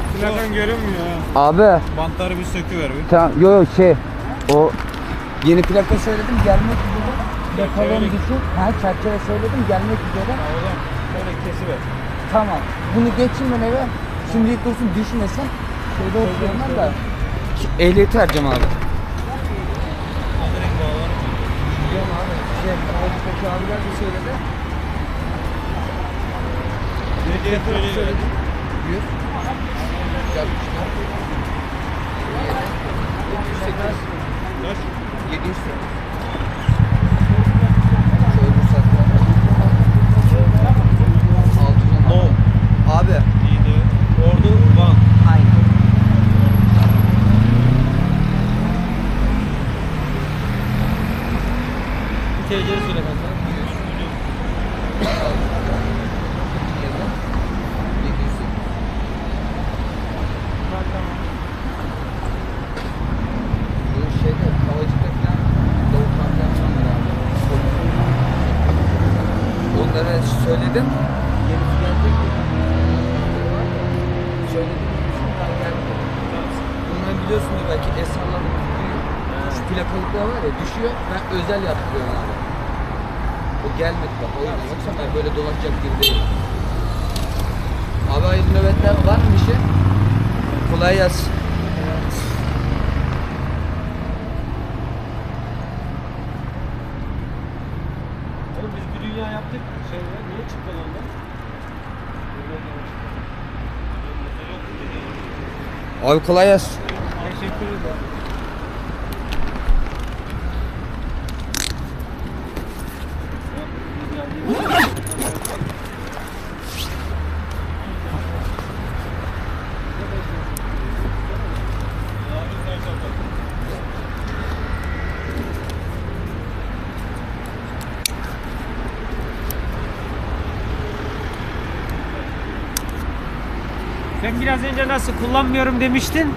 Plakan görünmüyor ha. Abi Bantları bir söküver bir. tamam yo yo şey o yeni plaka söyledim gelmek üzere. Plakalığım düşün. Ha çerçeve söyledim gelmek üzere. Oğlum şöyle kesiver. Tamam. Bunu geçeyim ben eve. Şimdilik dursun düşmesin. Şeyde oturuyorum da. Ehliyeti vereceğim abi. Biliyorum abi. Şey, abiler de söyledi. Ne diye söyleyeyim. 100. Yapmışlar. 708. Kaç? 708. Şöyle bu saatte. Onlara söyledim. Yenisi gelecek. Söyledim. Bunlar biliyorsunuz belki düşüyor. Şu plakalıklar var ya düşüyor. Ben özel yaptırıyorum abi. O gelmedi bak. O yüzden. Yoksa ben böyle dolaşacak gibi değilim. Abi hayırlı nöbetler var mı bir şey? Kolay gelsin. Oğlum biz bir dünya yaptık. Şey ya, niye çıktın ondan? Abi kolay gelsin. Teşekkür ederim. Sen biraz önce nasıl kullanmıyorum demiştin?